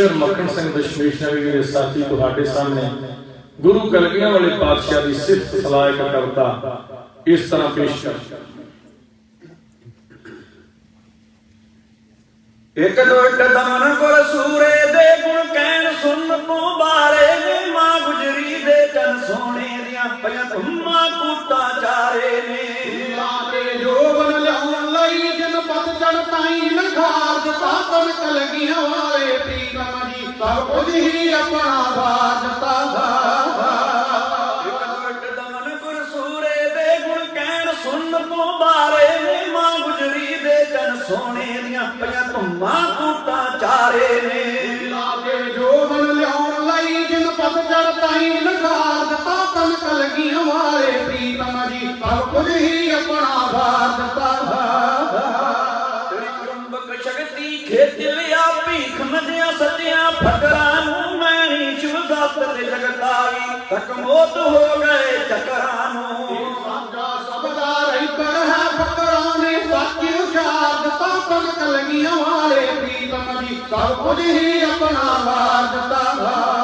ਸ਼ਰ ਮੱਖਣ ਸਿੰਘ ਦਸ਼ਮੇਸ਼ ਨਵੀ ਦੇ ਸਾਥੀ ਤੁਹਾਡੇ ਸਾਹਮਣੇ। ਗੁਰੂ ਕਲਗੀਆਂ ਵਾਲੇ ਪਾਤਸ਼ਾਹ ਦੀ ਸਿਫਤ ਸਲਾਹ ਇੱਕ ਕਵਿਤਾ ਇਸ ਤਰ੍ਹਾਂ ਪੇਸ਼ ਕਰ। ਇੱਕ ਦੋ ਇੱਕ ਦਮਨ ਗੁਰ ਸੂਰੇ ਦੇ ਗੁਣ ਕਹਿਣ ਸੁਣ ਤੂੰ ਬਾਰੇ ਨੇ ਮਾਂ ਗੁਜਰੀ ਦੇ ਜਨ ਸੋਹਣੇ ਦੀਆਂ ਪਈਆਂ ਧੁੰਮਾਂ ਕੂਟਾਂ ਹੀ ਆਪਣਾ ਇੱਕ ਦੋ ਇੱਕ ਦਮਨ ਗੁਰ ਸੂਰੇ ਦੇ ਗੁਣ ਕਹਿਣ ਸੁਣ ਤੂੰ ਬਾਰੇ ਨੇ ਮਾਂ ਗੁਜਰੀ ਦੇ ਜਨ ਸੋਹਣੇ ਦੀਆਂ ਪਈਆਂ ਧੁੰਮਾਂ ਕੂਟਾਂ ਚਾਰੇ ਨੇ। ਲਾਗੇ ਜੋਬਨ ਲਿਆਉਣ ਲਈ ਜਨ ਪਤ ਚੜ ਤਾਈ ਨਖਾਰ ਦਿੱਤਾ ਤਨ ਕਲਗੀਆਂ ਵਾਲੇ ਪ੍ਰੀਤਮ ਜੀ। ਸਭ ਕੁਝ ਹੀ ਆਪਣਾ ਦਿੱਤਾ ਸ਼ਕਤੀ ਖੇਤ ਲਿਆ ਭੀਖ ਮੰਦਿਆ ਸੱਜਿਆ ਫਕਰਾਂ ਨੂੰ ਮੈਣੀ ਸ਼ੁਭਦਾਤ ਤੇ ਜਗਤਾਈ ਤੱਕ ਮੋਤ ਹੋ ਗਏ ਚੱਕਰਾਂ ਨੂੰ। ਸਾਡਾ ਸਬਦਾ ਰਹਿਬਰ ਹੈ ਫਕਰਾਂ ਨੇ ਸੱਚ ਉਚਾਰ ਦਿੱਤਾ ਤਨ ਕਲਗੀਆਂ ਵਾਲੇ ਪ੍ਰੀਤਮ ਜੀ ਸਭ ਕੁਝ ਹੀ ਆਪਣਾ ਵਾਰ ਦਿੱਤਾ।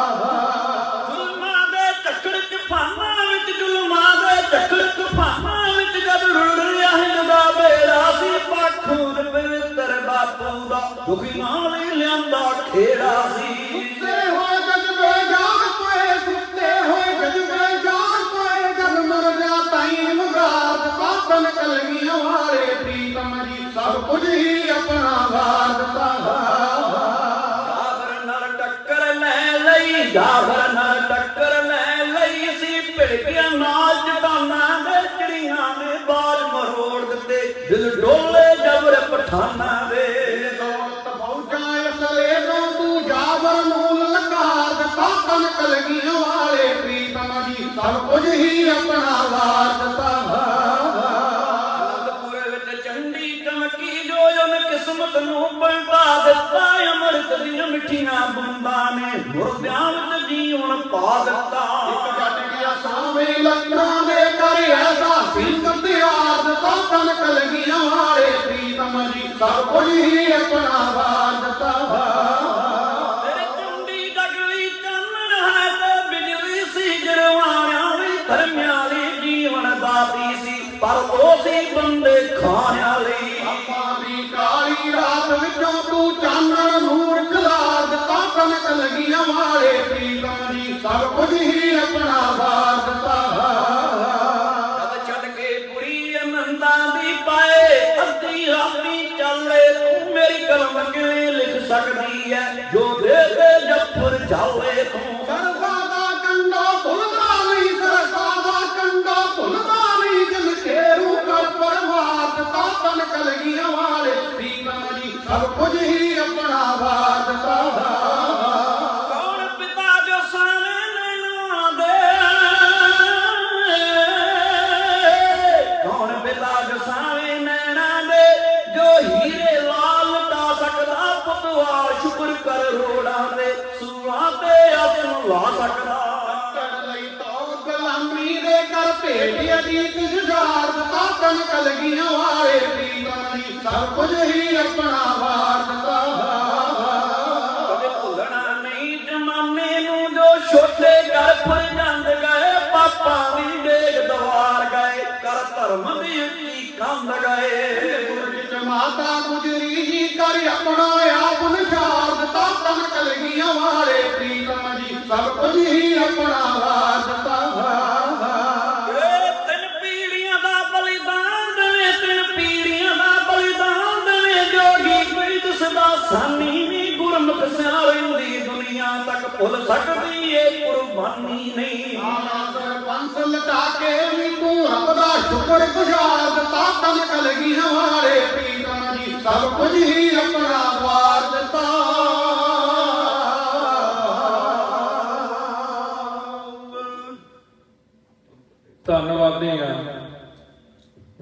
ਦੁਖੀ ਨਾਲ ਲਿਆਂਦਾ ਖੇੜਾ ਸੀ। ਸੁੱਤੇ ਹੋਏ ਜਜ਼ਬੇ ਜਾਗ ਪਏ ਸੁੱਤੇ ਹੋਏ ਜਜ਼ਬੇ ਜਾਗ ਪਏ। ਜਦ ਮਰ ਜਾ ਤਾਈ ਮੁਰਾਦ ਪਾਪਨ ਕਲਗੀਆਂ ਵਾਲੇ ਪ੍ਰੀਤਮ ਜੀ। ਸਭ ਕੁਝ ਹੀ ਆਪਣਾ ਵਾਰ ਦਿੱਤਾ। ਜਾਬਰ ਨਾਲ ਟੱਕਰ ਲੈ ਲਈ ਜਾਬਰ ਨਾਲ ਟੱਕਰ ਲੈ ਲਈ ਸੀ। ਭਿੜ ਗਿਆ ਨਾਲ ਜਟਾਨਾ ਦੇ ਚੜੀਆਂ ਨੇ ਬਾਜ ਮਰੋੜ ਦਿੱਤੇ। ਦਿਲ ਡੋਲੇ ਜਬਰ ਪਠਾਨਾਂ ਸਭ ਕੁਝ ਹੀ ਆਪਣਾ ਵਾਰ ਦਿੱਤਾ ਅਨੰਦਪੁਰ ਵਿੱਚ ਚੰਡੀ ਚਮਕੀ ਜੋ ਉਹਨ ਕਿਸਮਤ ਨੂੰ ਪਲਟਾ ਦਿੱਤਾ ਅੰਮ੍ਰਿਤ ਦੀਆਂ ਮਿੱਠੀਆਂ ਬੂੰਦਾਂ ਨੇ ਮੁਰਦਿਆਂ ਵਿੱਚ ਜੀਵਨ ਪਾ ਦਿੱਤਾ ਇੱਕ ਜੱਟ ਗਿਆ ਸਾਵੇਂ ਲੱਖਾਂ ਦੇ ਕਰ ਐਸਾ ਸਿੰਘ ਤਿਆਰ ਦਿੱਤਾ ਤਨ ਕਲਗੀਆਂ ਵਾਲੇ ਪ੍ਰੀਤਮ ਜੀ ਸਭ ਕੁਝ ਹੀ ਆਪਣਾ ਵਾਰ ਪਰ ਉਹ ਸੀ ਬੰਦੇ ਖਾਣਿਆਂ ਲਈ। ਆਪਾਂ ਦੀ ਕਾਲੀ ਰਾਤ ਵਿੱਚੋਂ ਤੂੰ ਚਾਨਣ ਨੂਰ ਖਿਲਾਰ ਦਿੱਤਾ ਤਨ ਕਲਗੀਆਂ ਵਾਲੇ ਪ੍ਰੀਤਮ ਜੀ ਸਭ ਕੁਝ ਹੀ ਆਪਣਾ ਵਾਰ ਦਿੱਤਾ। ਜਦ ਛੱਡ ਕੇ ਪੁਰੀ ਅਨੰਦਾਂ ਦੀ ਪਾਏ ਅੱਧੀ ਰਾਤੀ ਚੱਲੇ ਤੂੰ ਮੇਰੀ ਕਲਮ ਕਿਵੇਂ ਲਿਖ ਸਕਦੀ ਐ? ਜੋ ਦੇ ਦੇ ਜੱਫਰ ਜਾਵੇ ਤੂੰ। ਸ਼ੁਕਰ ਕਰ ਰੋੜਾਂ ਦੇ ਸੂਆਂ ਤੇ ਲਾ ਸਕਦਾ। ਕਰ ਲਈ ਤੋ ਗੁਲਾਮੀ ਦੇ ਕਰ ਭੇਟ ਅਦੀਤ ਜੁਝਾਰ ਦਿੱਤਾ ਤਨ ਕਲਗੀਆਂ ਵਾਲੇ ਪ੍ਰੀਤਮ ਜੀ ਸਭ ਕੁਝ ਹੀ ਆਪਣਾ ਵਾਰ ਦਿੱਤਾ। ਕਦੇ ਭੁੱਲਣਾ ਨਹੀਂ ਜਮਾਨੇ ਨੂੰ ਜੋ ਛੋਟੇ ਘਰ ਫਰ ਜਾਂਦ ਗਏ ਪਾਪਾ ਵੀ ਡੇਗ ਦਵਾਰ ਗਏ ਕਰ ਧਰਮ ਦੀ ਉੱਚੀ ਕੰਧ ਗਏ। ਮਾਤਾ ਗੁਜਰੀ ਜੀ ਕਰ ਆਪਣਾ ਆਪ ਨਿਸ਼ਾਰ ਦਿੱਤਾ ਤਨ ਕਲਗੀਆਂ ਵਾਲੇ ਪ੍ਰੀਤਮ ਜੀ। ਸਭ ਕੁਝ ਹੀ ਆਪਣਾ ਵਾਰ ਦਿੱਤਾ। ਸਾਨੀ ਵੀ ਗੁਰਮੁਖ ਦੁਨੀਆ ਤੱਕ ਭੁੱਲ ਸਕਦੀ ਏ ਕੁਰਬਾਨੀ ਨਹੀਂ। ਆਣਾ ਸਰਪੰਚ ਲਟਾ ਕੇ ਵੀ ਤੂੰ ਰੱਬ ਦਾ ਸ਼ੁਕਰ ਗੁਜ਼ਾਰ ਦਿੱਤਾ ਤਨ ਕਲਗੀਆਂ ਵਾਲੇ ਸਭ ਕੁਝ ਹੀ ਆਪਣਾ ਵਾਰ ਦਿੱਤਾ। ਧੰਨਵਾਦੀ ਆ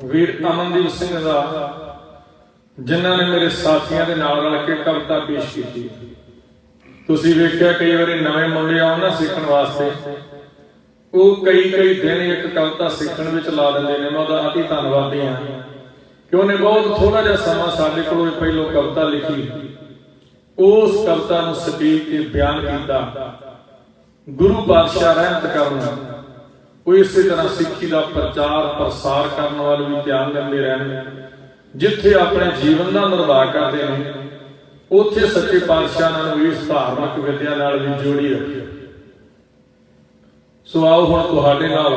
ਵੀਰ ਅਮਨਦੀਪ ਸਿੰਘ ਦਾ, ਜਿਨ੍ਹਾਂ ਨੇ ਮੇਰੇ ਸਾਥੀਆਂ ਦੇ ਨਾਲ ਰਲ ਕੇ ਕਵਿਤਾ ਪੇਸ਼ ਕੀਤੀ। ਤੁਸੀਂ ਵੇਖਿਆ ਕਈ ਵਾਰੀ ਨਵੇਂ ਮੁੰਡੇ ਆਉਣ ਨਾ ਸਿੱਖਣ ਵਾਸਤੇ। ਉਹ ਕਈ ਕਈ ਦਿਨ ਇੱਕ ਕਵਿਤਾ ਸਿੱਖਣ ਵਿੱਚ ਲਾ ਦਿੰਦੇ ਨੇ, ਮੈਂ ਉਹਦਾ ਅਤੀ ਧੰਨਵਾਦੀ ਆ ਕਿ ਉਹਨੇ ਬਹੁਤ ਥੋੜਾ ਜਿਹਾ ਸਮਾਂ ਸਾਡੇ ਕੋਲੋਂ ਪਹਿਲੋਂ ਕਵਿਤਾ ਲਿਖੀ। ਉਸ ਕਵਿਤਾ ਨੂੰ ਸਪੀਕ ਕੇ ਬਿਆਨ ਕੀਤਾ। ਗੁਰੂ ਪਾਤਸ਼ਾਹ ਰਹਿਮਤ ਕਰਨ। ਉਹ ਇਸੇ ਤਰ੍ਹਾਂ ਸਿੱਖੀ ਦਾ ਪ੍ਰਚਾਰ ਪ੍ਰਸਾਰ ਕਰਨ ਵੱਲ ਵੀ ਧਿਆਨ ਦਿੰਦੇ ਰਹਿਣ। ਜਿੱਥੇ ਆਪਣੇ ਜੀਵਨ ਦਾ ਨਿਰਵਾਹ ਕਰਦੇ ਨੇ, ਉੱਥੇ ਸੱਚੇ ਪਾਤਸ਼ਾਹ ਨਾਲ ਵੀ ਇਸ ਧਾਰਮਿਕ ਵਿਦਿਆ ਨਾਲ ਵੀ ਜੋੜੀ ਰੱਖੀ। ਸੋ ਆਓ ਹੁਣ ਤੁਹਾਡੇ ਨਾਲ